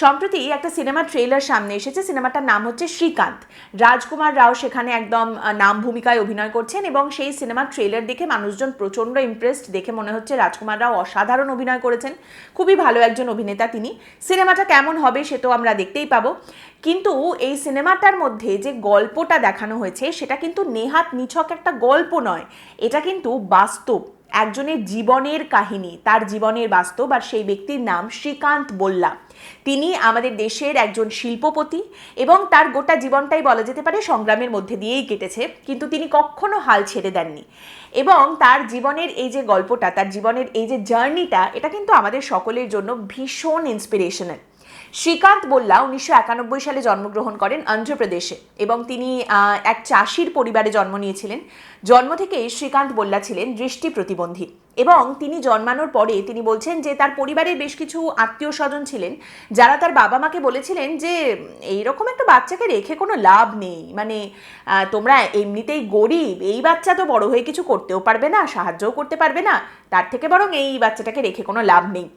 সম্প্রতি একটা cinema trailer সামনে এসেছে, সিনেমাটার নাম হচ্ছে শ্রীকান্ত। রাজকুমার রাও সেখানে একদম নাম ভূমিকায় অভিনয় করছেন এবং সেই সিনেমার ট্রেলার দেখে মানুষজন প্রচণ্ড ইমপ্রেসড দেখে মনে হচ্ছে রাজকুমার রাও অসাধারণ অভিনয় করেছেন। খুবই ভালো একজন অভিনেতা তিনি। সিনেমাটা কেমন হবে সে তো আমরা দেখতেই পাবো। কিন্তু এই সিনেমাটার মধ্যে যে গল্পটা দেখানো হয়েছে, সেটা কিন্তু নেহাত নিছক একটা গল্প নয়। এটা কিন্তু বাস্তব। একজনের জীবনের কাহিনী, তার জীবনের বাস্তব আর সেই ব্যক্তির নাম শ্রীকান্ত বল্লা। তিনি আমাদের দেশের একজন শিল্পপতি এবং তার গোটা জীবনটাই বলা যেতে পারে সংগ্রামের মধ্যে দিয়েই কেটেছে, কিন্তু তিনি কখনো হাল ছেড়ে দেননি। এবং তার জীবনের এই যে গল্পটা, তার জীবনের এই যে জার্নিটা, এটা কিন্তু আমাদের সকলের জন্য ভীষণ ইন্সপিরেশনাল শ্রীকান্ত বল্লা উনিশশো একানব্বই সালে জন্মগ্রহণ করেন অন্ধ্রপ্রদেশে এবং তিনি এক চাষির পরিবারে জন্ম নিয়েছিলেন। জন্ম থেকেই শ্রীকান্ত বল্লা ছিলেন দৃষ্টি প্রতিবন্ধী এবং তিনি জন্মানোর পরে তিনি বলছেন যে তার পরিবারের বেশ কিছু আত্মীয় স্বজন ছিলেন যারা তার বাবা মাকে বলেছিলেন যে, এইরকম একটা বাচ্চাকে রেখে কোনো লাভ নেই। মানে তোমরা এমনিতেই গরিব, এই বাচ্চা তো বড় হয়ে কিছু করতেও পারবে না, সাহায্যও করতে পারবে না। তার থেকে বরং এই বাচ্চাটাকে রেখে কোনো লাভ নেই।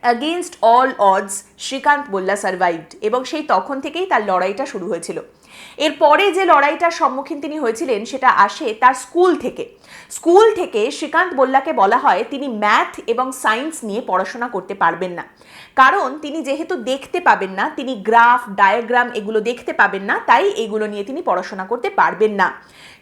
Against all odds Srikanth Bolla survived এবং সেই তখন থেকেই তার লড়াইটা শুরু হয়েছিল। এরপরে যে লড়াইটার সম্মুখীন তিনি হয়েছিলেন, সেটা আসে তার স্কুল থেকে। স্কুল থেকে শ্রীকান্ত বল্লাকে বলা হয় তিনি ম্যাথ এবং সায়েন্স নিয়ে পড়াশোনা করতে পারবেন না। কারণ তিনি যেহেতু দেখতে পাবেন না, তিনি গ্রাফ, ডায়াগ্রাম এগুলো দেখতে পাবেন না, তাই এগুলো নিয়ে তিনি পড়াশোনা করতে পারবেন না।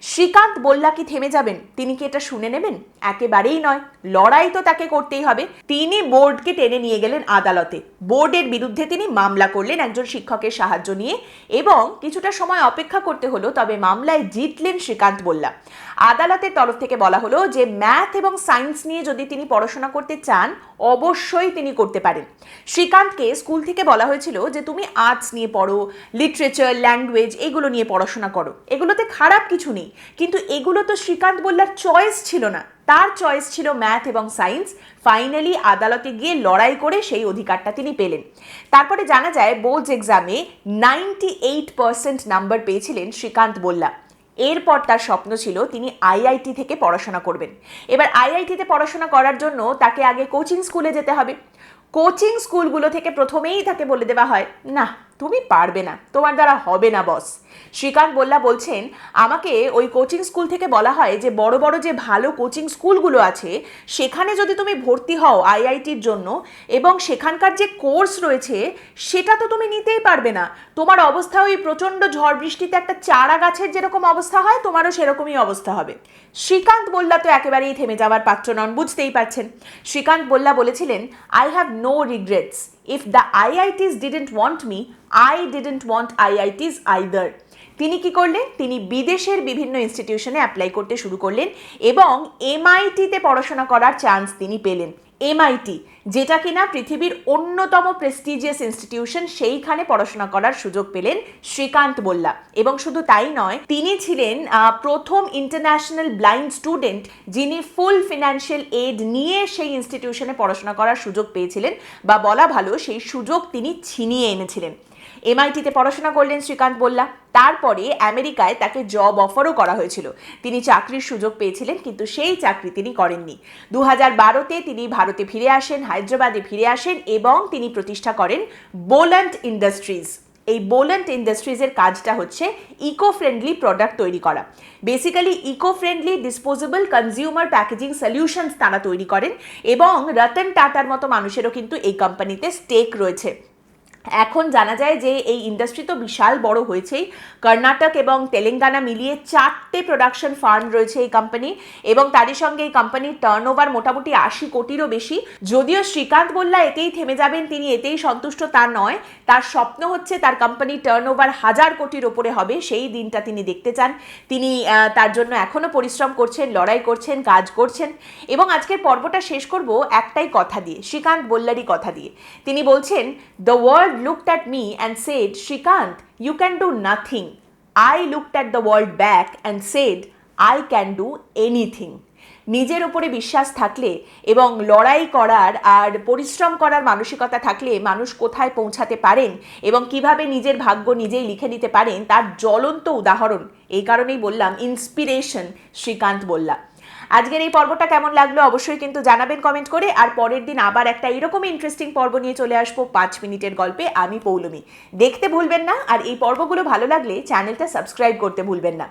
শ্রীকান্ত বল্লা কি থেমে যাবেন? তিনি কি এটা শুনে নেবেন? একেবারেই নয়। লড়াই তো তাকে করতেই হবে। তিনি বোর্ডকে টেনে নিয়ে গেলেন আদালতে। বোর্ডের বিরুদ্ধে তিনি মামলা করলেন একজন শিক্ষকের সাহায্য নিয়ে এবং কিছুটা সময় অপেক্ষা করতে হলো, তবে মামলায় জিতলেন শ্রীকান্ত বল্লা। আদালতের তরফ থেকে বলা হলো যে ম্যাথ এবং সায়েন্স নিয়ে যদি তিনি পড়াশোনা করতে চান, অবশ্যই তিনি করতে পারেন। শ্রীকান্তকে স্কুল থেকে বলা হয়েছিল যে তুমি আর্টস নিয়ে পড়ো, লিটারেচার, ল্যাঙ্গুয়েজ এগুলো নিয়ে পড়াশোনা করো। এগুলোতে খারাপ কিছু নেই, কিন্তু এগুলো তো শ্রীকান্ত বল্লার চয়েস ছিল না। তার চয়েস ছিল ম্যাথ এবং সায়েন্স। ফাইনালি আদালতে গিয়ে লড়াই করে সেই অধিকারটা তিনি পেলেন। তারপরে জানা যায়, বোর্ডস এক্সামে নাইনটি এইট পার্সেন্ট নাম্বার পেয়েছিলেন শ্রীকান্ত বল্লা। এরপর তার স্বপ্ন ছিল তিনি আইআইটি থেকে পড়াশোনা করবেন। এবার আইআইটিতে পড়াশোনা করার জন্য তাকে আগে কোচিং স্কুলে যেতে হবে। কোচিং স্কুলগুলো থেকে প্রথমেই তাকে বলে দেওয়া হয়, না তুমি পারবে না, তোমার দ্বারা হবে না বস শ্রীকান্ত বল্লা বলছেন, আমাকে ওই কোচিং স্কুল থেকে বলা হয় যে, বড় বড় যে ভালো কোচিং স্কুলগুলো আছে, সেখানে যদি তুমি ভর্তি হও আইআইটির জন্য, এবং সেখানকার যে কোর্স রয়েছে, সেটা তো তুমি নিতেই পারবে না। তোমার অবস্থা ওই প্রচণ্ড ঝড় বৃষ্টিতে একটা চারা গাছের যেরকম অবস্থা হয়, তোমারও সেরকমই অবস্থা হবে। শ্রীকান্ত বল্লা তো একেবারেই থেমে যাওয়ার পাত্র নন, বুঝতেই পারছেন। শ্রীকান্ত বল্লা বলেছিলেন I have no regrets if the IITs didn't want me I didn't want IITs either তিনি কি করলেন? তিনি বিদেশের বিভিন্ন ইনস্টিটিউশনে অ্যাপ্লাই করতে শুরু করলেন এবং এমআইটিতে পড়াশোনা করার চান্স তিনি পেলেন। এমআইটি যেটা কিনা পৃথিবীর অন্যতম প্রেস্টিজিয়াস ইনস্টিটিউশন সেইখানে পড়াশোনা করার সুযোগ পেলেন শ্রীকান্ত বল্লা এবং শুধু তাই নয়, তিনি ছিলেন প্রথম ইন্টারন্যাশনাল ব্লাইন্ড স্টুডেন্ট যিনি ফুল ফিনান্সিয়াল এড নিয়ে সেই ইনস্টিটিউশনে পড়াশোনা করার সুযোগ পেয়েছিলেন বা বলা ভালো সেই সুযোগ তিনি ছিনিয়ে এনেছিলেন। এমআইটিতে পড়াশোনা করলেন শ্রীকান্ত বল্লা তারপরে আমেরিকায় তাকে জব অফারও করা হয়েছিল। তিনি চাকরির সুযোগ পেয়েছিলেন, কিন্তু সেই চাকরি তিনি করেননি। দু হাজার বারোতে তিনি ভারতে ফিরে আসেন, হায়দ্রাবাদে ফিরে আসেন এবং তিনি প্রতিষ্ঠা করেন বোল্যান্ড ইন্ডাস্ট্রিজ এই বোল্যান্ড ইন্ডাস্ট্রিজের কাজটা হচ্ছে ইকো ফ্রেন্ডলি প্রোডাক্ট তৈরি করা। Basically eco friendly disposable consumer packaging solutions তারা তৈরি করেন এবং রতন টাটার মতো মানুষেরও কিন্তু এই কোম্পানিতে স্টেক রয়েছে। এখন জানা যায় যে এই ইন্ডাস্ট্রি তো বিশাল বড় হয়েছেই। কর্ণাটক এবং তেলেঙ্গানা মিলিয়ে চারটে প্রোডাকশন ফার্ম রয়েছে এই কোম্পানি এবং তারই সঙ্গে এই কোম্পানির টার্ন ওভার মোটামুটি আশি কোটিরও বেশি। যদিও শ্রীকান্ত বললা এতেই থেমে যাবেন, তিনি এতেই সন্তুষ্ট, তা নয়। তার স্বপ্ন হচ্ছে তার কোম্পানির টার্ন ওভার হাজার কোটির ওপরে হবে, সেই দিনটা তিনি দেখতে চান। তিনি তার জন্য এখনও পরিশ্রম করছেন, লড়াই করছেন, কাজ করছেন। এবং আজকের পর্বটা শেষ করব একটাই কথা দিয়ে, শ্রীকান্ত বল্লারই কথা দিয়ে। তিনি বলছেন the world looked at me and said, Shrikant, you can do nothing. I looked at the world back and said, I can do anything. নিজের উপরে বিশ্বাস থাকলে এবং লড়াই করার আর পরিশ্রম করার মানসিকতা থাকলে মানুষ কোথায় পৌঁছাতে পারেন এবং কীভাবে নিজের ভাগ্য নিজেই লিখে নিতে পারেন তার জ্বলন্ত উদাহরণ এই কারণেই বললাম ইন্সপিরেশন শ্রীকান্ত বললা আজকের এই পর্বটা কেমন লাগল অবশ্যই কিন্তু জানাবেন কমেন্ট করে। আর পরের দিন আবার একটা এরকম ইন্টারেস্টিং পর্ব নিয়ে চলে আসব পাঁচ মিনিটের গল্পে আমি পৌলমি। দেখতে ভুলবেন না, আর এই পর্বগুলো ভালো লাগলে চ্যানেলটা সাবস্ক্রাইব করতে ভুলবেন না।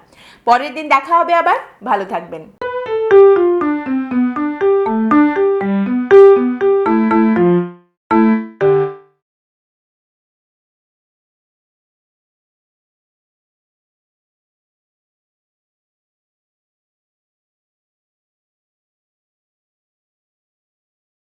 পরের দিন দেখা হবে আবার, ভালো থাকবেন।